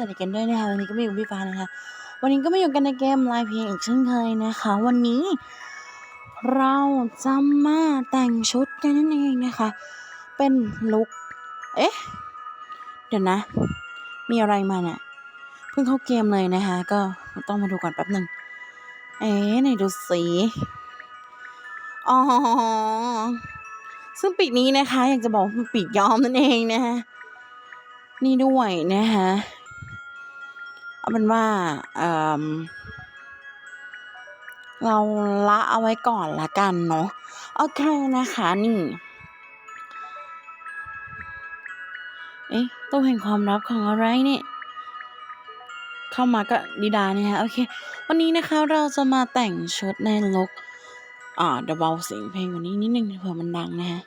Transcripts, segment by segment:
วัสดีกันด้วยนะคะวันนี้ก็มาอยู่พี่ฟ้านะคะ วันนี้ก็มาอยู่กันในเกมไลน์เพลงอีกเช่นเคยนะคะ วันนี้ เราจะมาแต่งชุดกันนั่นเองนะคะ เป็นลุคเอ๊ะ เดี๋ยวนะ มีอะไรมาเนี่ยเพิ่งเข้าเกมเลยนะคะ ก็ต้องมาดูก่อนแป๊บหนึ่งเอ๊ะไหนดูสีอ๋อซึ่งปีกนี้นะคะ อยากจะบอกว่าปีกย้อมนั่นเองนะคะนี่ด้วยนะคะ เอาเป็นว่าเอิ่มเราละเอาไว้ก่อนละกันเนาะโอเคนะคะนี่เอ๊ะตู้แห่งความลับของอะไรเนี่ยเข้ามาก็ดีดาเนี่ยฮะโอเค วันนี้นะคะเราจะมาแต่งชุดในลุคอ่าเดี๋ยวเบาเสียงเพลงกวันนี้นิดนึงเผื่อมันดังนะฮะ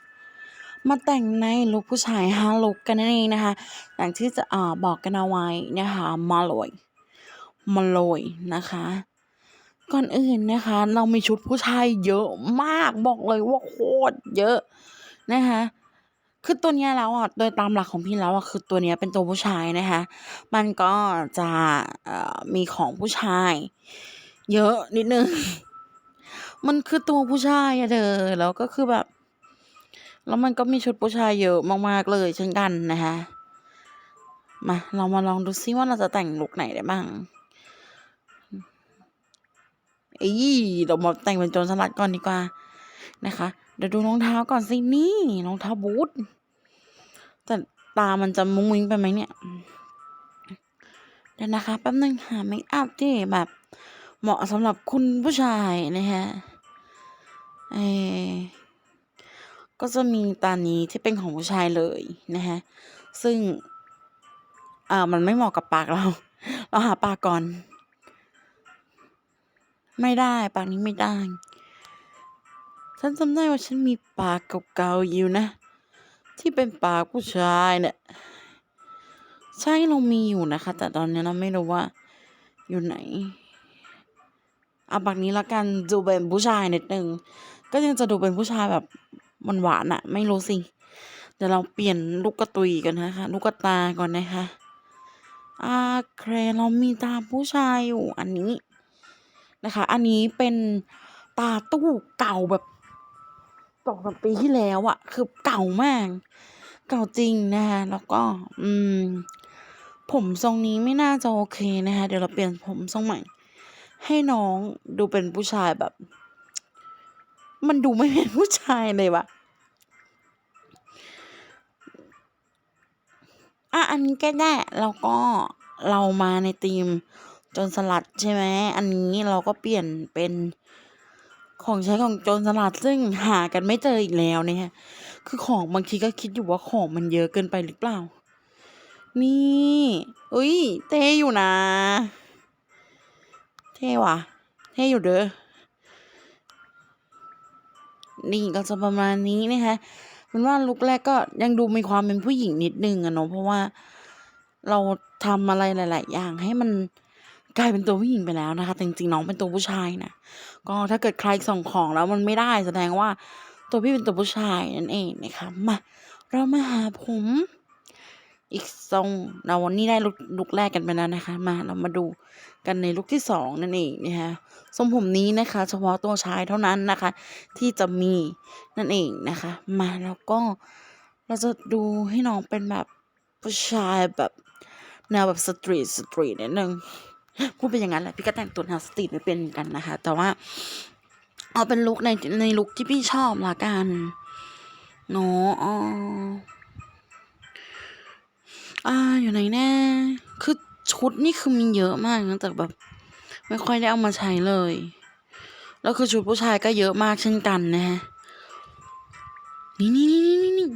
มาแต่งในลุคผู้ชายฮะลุคกันนั่นเองนะคะอย่างที่จะอ่าบอกกันเอาไว้นะคะมาลอย มาลอยนะคะ ก่อนอื่นนะคะ เรามีชุดผู้ชายเยอะมากบอกเลยว่าโคตรเยอะนะคะคือตัวเนี้ยแล้วอะโดยตามหลักของพี่แล้วอะคือตัวเนี้ยเป็นตัวผู้ชายนะคะ มันก็จะมีของผู้ชาย เยอะนิดนึง มันคือตัวผู้ชายอะเธอแล้วก็คือแบบ แล้วมันก็มีชุดผู้ชายเยอะมากๆเลยเช่นกันนะคะมาเรามาลองดูซิว่าเราจะแต่งลุคไหนได้บ้าง เอ้ยเรามาแต่งเป็นโจรสลัดก่อนดีกว่านะคะ เดี๋ยวดูรองเท้าก่อนสินี่รองเท้าบูทแต่ตามันจะมุ้งมิ้งไปไหมเนี่ยเดี๋ยวนะคะแป๊บนึงหาเมคอัพที่แบบ เหมาะสำหรับคุณผู้ชายนะฮะเออก็จะมีตานี้ที่เป็นของผู้ชายเลยนะฮะซึ่งอ่ามันไม่เหมาะกับปากเรา เราหาปากก่อน ไม่ได้ปากนี้ไม่ได้ ฉันจำได้ว่าฉันมีปากเก่าๆอยู่นะ ที่เป็นปากผู้ชายเนี่ยใช่เรามีอยู่นะคะ แต่ตอนนี้เราไม่รู้ว่า อยู่ไหนเอาปากนี้ละกันดูเป็นผู้ชายนิดนึงก็ยังจะดูเป็นผู้ชายแบบมันหวานๆอะไม่รู้สิเดี๋ยวเราเปลี่ยนลูกกระตุยกันนะคะ ลูกกระตาก่อนนะคะอาเครเรามีตาผู้ชายอยู่อันนี้ นะคะ อันนี้เป็นตาตู้เก่าแบบสองสามปีที่แล้วอะคือเก่ามาก เก่าจริงนะคะแล้วก็ อืม ผมทรงนี้ไม่น่าจะโอเคนะคะเดี๋ยวเราเปลี่ยนผมทรงใหม่ ให้น้องดูเป็นผู้ชายแบบ มันดูไม่เป็นผู้ชายเลยวะอะอันนี้ก็ได้แล้วก็เรามาในธีม จรสลัดใช่ไหม อันนี้เราก็เปลี่ยนเป็นของใช้ของโจรสลัดซึ่งหากันไม่เจออีกแล้วเนี่ยคือของบางทีก็คิดอยู่ว่าของมันเยอะเกินไปหรือเปล่า นี่อุ้ยเท่อยู่นะ เท่ว่ะ เท่อยู่เด้อ นี่ก็จะประมาณนี้นะคะเป็นว่าลุคแรกก็ยังดูมีความเป็นผู้หญิงนิดนึงอะเนาะเพราะว่าเราทำอะไรหลาย ๆ อย่างให้มัน กลายเป็นตัวผู้หญิงไปแล้วนะคะแต่จริงๆน้องเป็นตัวผู้ชายนะก็ถ้าเกิดใครส่งของแล้วมันไม่ได้แสดงว่าตัวพี่เป็นตัวผู้ชายนั่นเองนะคะมาเรามาหาผม อีกทรงเราวันนี้ได้ลุคลุคแรกกันไปแล้วนะคะ มาเรามาดูกันในลุคที่สองนั่นเองนะคะทรงผมนี้นะคะ เฉพาะตัวชายเท่านั้นนะคะ ที่จะมีนั่นเองนะคะ มาแล้วก็เราจะดูให้น้องเป็นแบบผู้ชายแบบแนวแบบสตรีทสตรีทนิดนึง พูดเป็นอย่างนั้นแหละพี่ก็แต่งตัวแนวสตรีทไม่เป็นกันนะคะ แต่ว่า เอาเป็นลุคในในลุคที่พี่ชอบละกันเนาะอ่าอยู่ไหนแน่ คือชุดนี่คือมีเยอะมากนะแต่แบบ ไม่ค่อยได้เอามาใช้เลย แล้วคือชุดผู้ชายก็เยอะมากเช่นกันนะฮะนี่นี่นี่นี่นี่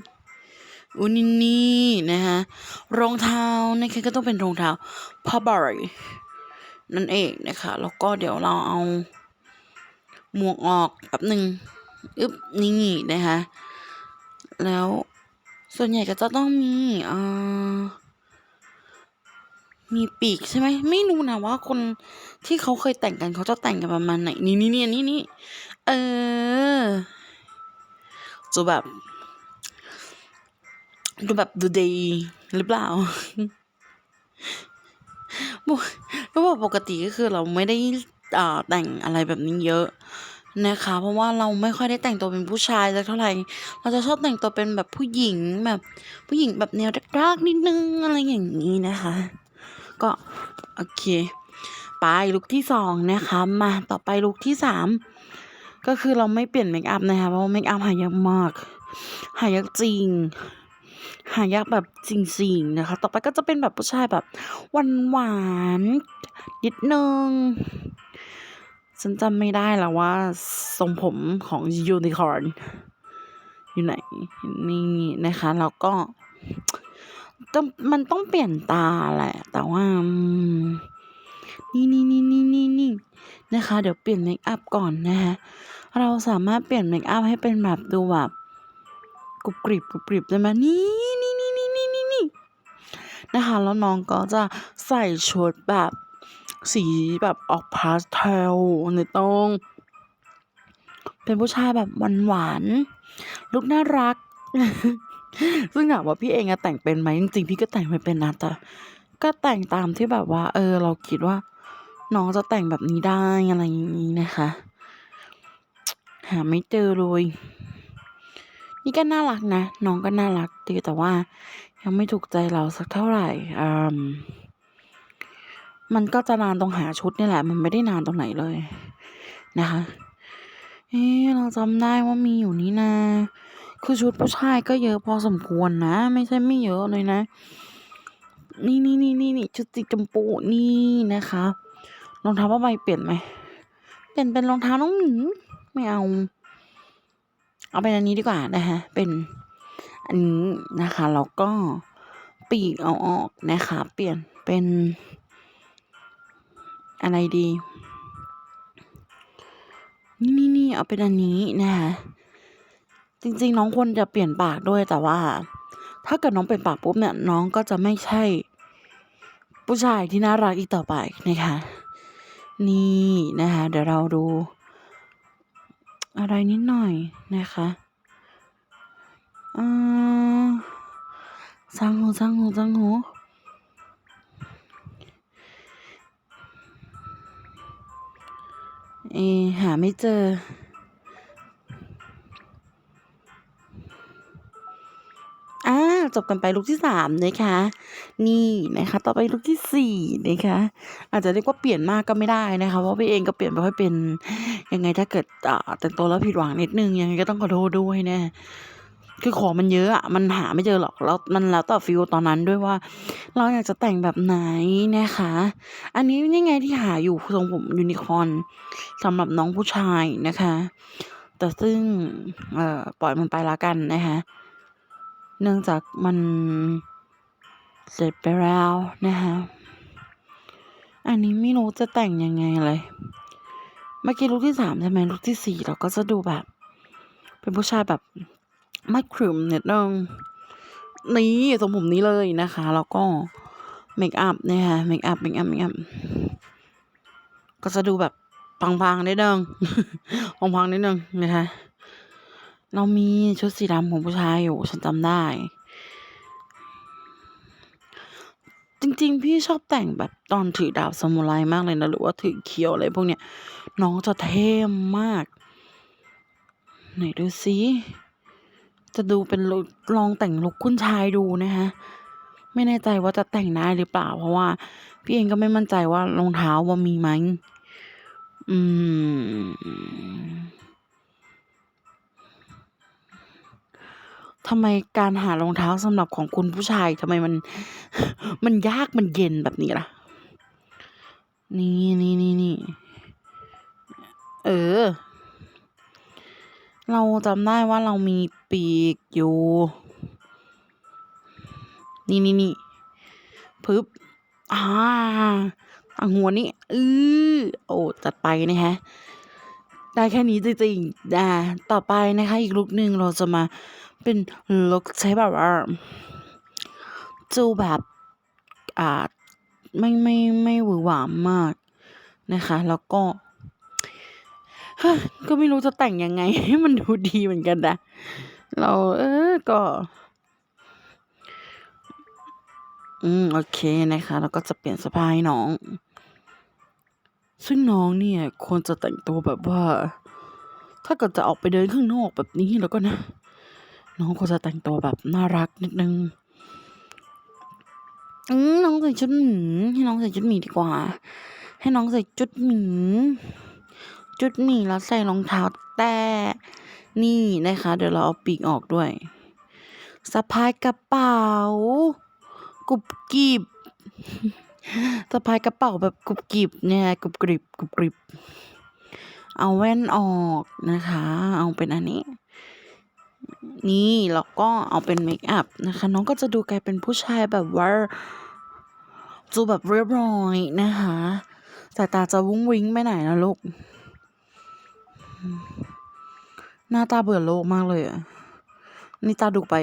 อุนี่นี่นะฮะรองเท้านะคะก็ต้องเป็นรองเท้าผ้าใบ นั่นเองนะคะแล้วก็เดี๋ยวเราเอาหมวกออกแป๊บหนึ่งอึบนี่นะคะแล้วส่วนใหญ่ก็จะต้องมีเอ่อมีปีกใช่ไหมไม่รู้นะว่าคนที่เขาเคยแต่งกันเขาจะแต่งกันประมาณไหนนี่นี่นี่นี่นี่เออจะแบบดูแบบดูดีหรือเปล่าก็ ก็บอกปกติก็คือเราไม่ได้อ่าแต่งอะไรแบบนี้เยอะนะคะ เพราะว่าเราไม่ค่อยได้แต่งตัวเป็นผู้ชายสักเท่าไหร่ เราจะชอบแต่งตัวเป็นแบบผู้หญิงแบบ ผู้หญิงแบบแนวรักๆนิดนึงอะไรอย่างนี้นะคะ ก็โอเค ไปลุคที่สองนะคะมาต่อไปลุคที่สามก็คือเราไม่เปลี่ยนเมคอัพนะคะเพราะเมคอัพหายากมาก หายากจริง หายากแบบจริงๆนะคะ ต่อไปก็จะเป็นแบบผู้ชายแบบหวานหวานๆนิดนึงฉันจำไม่ได้แล้วว่าทรงผมของยูนิคอร์นอยู่ไหนนี่นะคะ แล้วก็ต้องมันต้องเปลี่ยนตาแหละ แต่ว่า นี่นี่นี่นี่นี่นี่นะคะ เดี๋ยวเปลี่ยนเมคอัพก่อนนะคะเราสามารถเปลี่ยนเมคอัพให้เป็นแบบดูแบบกรุบกริบกรุบกริบได้ไหมนี่ นะคะ แล้วน้องก็จะใส่ชุดแบบสีแบบออกพาสเทลในตรงเป็นผู้ชายแบบหวานๆลุกน่ารัก ซึ่งถามว่าพี่เองอะแต่งเป็นไหมจริงๆพี่ก็แต่งไม่เป็นนะแต่ก็แต่งตามที่แบบว่า เออ เราคิดว่า น้องจะแต่งแบบนี้ได้อะไรอย่างนี้นะคะ หาไม่เจอเลย นี่ก็น่ารักนะน้องก็น่ารักดีแต่ว่า ยังไม่ถูกใจเราสักเท่าไหร่อืมมันก็จะนานตรงหาชุดนี่แหละ มันไม่ได้นานตรงไหนเลยนะคะ เอ๊เราจำได้ว่ามีอยู่นี่นาคือชุดผู้ชายก็เยอะพอสมควรนะ ไม่ใช่ไม่เยอะเลยนะ นี่นี่นี่นี่นี่ชุดสีชมพูนี่นะคะรองเท้าผ้าใบเปลี่ยนไหมเปลี่ยนเป็นรองเท้าน้องหมีไม่เอา เอาเป็นอันนี้ดีกว่านะคะเป็นอันนี้นะคะแล้วก็ปีกเอาออกนะคะ เปลี่ยนเป็นอะไรดี นี่นี่นี่เอาเป็นอันนี้นะคะจริง ๆ น้องควรจะเปลี่ยนปากด้วยแต่ว่า ถ้าเกิดน้องเปลี่ยนปากปุ๊บเนี่ยน้องก็จะไม่ใช่ ผู้ชายที่น่ารักอีกต่อไปนะคะ นี่นะคะเดี๋ยวเราดู อะไรนิดหน่อยนะคะอ่าสร้างหูสร้างหูสร้างหูเอหาไม่เจอ จบกันไปลุคที่สามนะคะ นี่นะคะ ต่อไปลุคที่สี่นะคะ อาจจะเรียกว่าเปลี่ยนมากก็ไม่ได้นะคะเพราะพี่เองก็เปลี่ยนไม่ค่อยเป็นยังไงถ้าเกิดอ่าแต่งตัวแล้วผิดหวังนิดนึงยังไงก็ต้องขอโทษด้วยนะคือของมันเยอะอะมันหาไม่เจอหรอกแล้วมันแล้วแต่ฟิลตอนนั้นด้วยว่า เราอยากจะแต่งแบบไหนนะคะ อันนี้ยังไงที่หาอยู่ทรงผมยูนิคอร์นสำหรับน้องผู้ชายนะคะ แต่ซึ่งเอ่อปล่อยมันไปละกันนะคะ เนื่องจากมันเสร็จไปแล้วนะคะอันนี้ไม่รู้จะแต่งยังไงเลย เมื่อกี้ลุคที่สามใช่ไหมลุคที่สี่เราก็จะดูแบบ เป็นผู้ชายแบบไม่ครึมนิดนึงนี่ทรงผมนี้เลยนะคะ แล้วก็เมคอัพเนี่ยค่ะเมคอัพเมคอัพเมคอัพก็จะดูแบบพังๆนิดนึงพังๆนิดนึงนะคะ เรามีชุดสีดำของผู้ชายอยู่ ฉันจำได้ จริงๆ พี่ชอบแต่งแบบตอนถือดาบซามูไรมากเลยนะ หรือว่าถือเคียวอะไรพวกเนี้ย น้องจะเท่มาก ไหนดูซิจะดูเป็นลุคลองแต่งลุคคุณชายดูนะคะไม่แน่ใจว่าจะแต่งได้หรือเปล่า เพราะว่า พี่เองก็ไม่มั่นใจว่ารองเท้าว่ามีไหมอืม ทำไมการหารองเท้าสำหรับของคุณผู้ชายทำไมมัน มันยากมันเย็นแบบนี้ล่ะ นี่นี่นี่นี่เออ เราจำได้ว่าเรามีปีกอยู่ นี่นี่นี่พึบอ่าต่างหัวนี่อือโอ้จัดไปนะคะได้แค่นี้จริงๆอ่าต่อไปนะคะ อีกลุกหนึ่งเราจะมา เป็นลุกใช้แบบว่าจูแบบอ่าไม่ไม่ไม่หวือหวามมากนะคะ แล้วก็ก็ไม่รู้จะแต่งยังไงให้มันดูดีเหมือนกันนะเราเออก็ อืม โอเคนะคะ แล้วก็จะเปลี่ยนสื้อผ้าให้น้อง ซึ่งน้องเนี่ย ควรจะแต่งตัวแบบว่า ถ้าเกิดจะออกไปเดินข้างนอกแบบนี้แล้วก็นะ น้องควรจะแต่งตัวแบบน่ารักนิดนึงอืมน้องใส่ชุดหมีให้น้องใส่ชุดหมีดีกว่า ให้น้องใส่ชุดหมีชุดหมีแล้วใส่รองเท้าแตะนี่นะคะ เดี๋ยวเราเอาปีกออกด้วยสะพายกระเป๋ากรุบกริบสะพายกระเป๋าแบบกรุบกริบเนี่ยกรุบกริบกรุบกริบ เอาแว่นออกนะคะ เอาเป็นอันนี้ นี่แล้วก็เอาเป็นเมคอัพนะคะ น้องก็จะดูกลายเป็นผู้ชายแบบว่าดูแบบเรียบร้อยนะคะสายตาจะวุ้งวิ้งไปไหนนะลูก หน้าตาเบื่อโลกมากเลยอะนี่ตาดุไป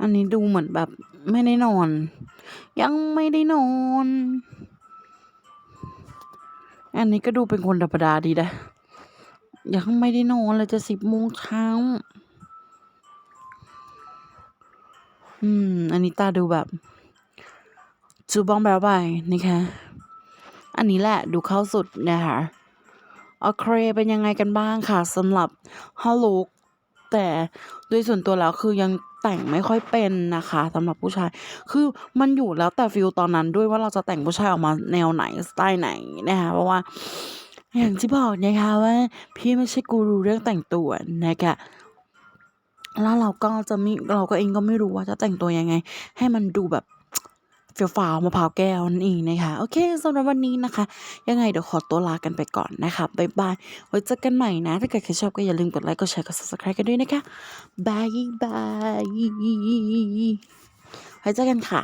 อันนี้ดูเหมือนแบบไม่ได้นอน ยังไม่ได้นอน อันนี้ก็ดูเป็นคนธรรมดาดีนะ ยังไม่ได้นอนเลยจะสิบโมงเช้า อืม อันนี้ตาดูแบบจูบองแบบไปนะคะ อันนี้แหละดูเข้าสุดนะคะโอเคเป็นยังไงกันบ้างค่ะสำหรับฮัลโหลแต่โดยส่วนตัวแล้วคือยังแต่งไม่ค่อยเป็นนะคะสำหรับผู้ชาย คือมันอยู่แล้วแต่ฟิลตอนนั้นด้วยว่าเราจะแต่งผู้ชายออกมาแนวไหนสไตล์ไหนนะคะเพราะว่า อย่างที่บอกนะคะว่าพี่ไม่ใช่กูรูเรื่องแต่งตัวนะคะแล้วเราก็จะไม่เราก็เองก็ไม่รู้ว่าจะแต่งตัวยังไง ให้มันดูแบบเฟี้ยวฟ้าวมะพร้าวแก้วนั่นเองนะคะ โอเคสำหรับวันนี้นะคะ ยังไงเดี๋ยวขอตัวลากันไปก่อนนะคะบ๊ายบายไว้เจอกันใหม่นะ ถ้าเกิดใครชอบก็อย่าลืมกดไลค์กดแชร์กด subscribe กันด้วยนะคะบายบายไว้เจอกันค่ะ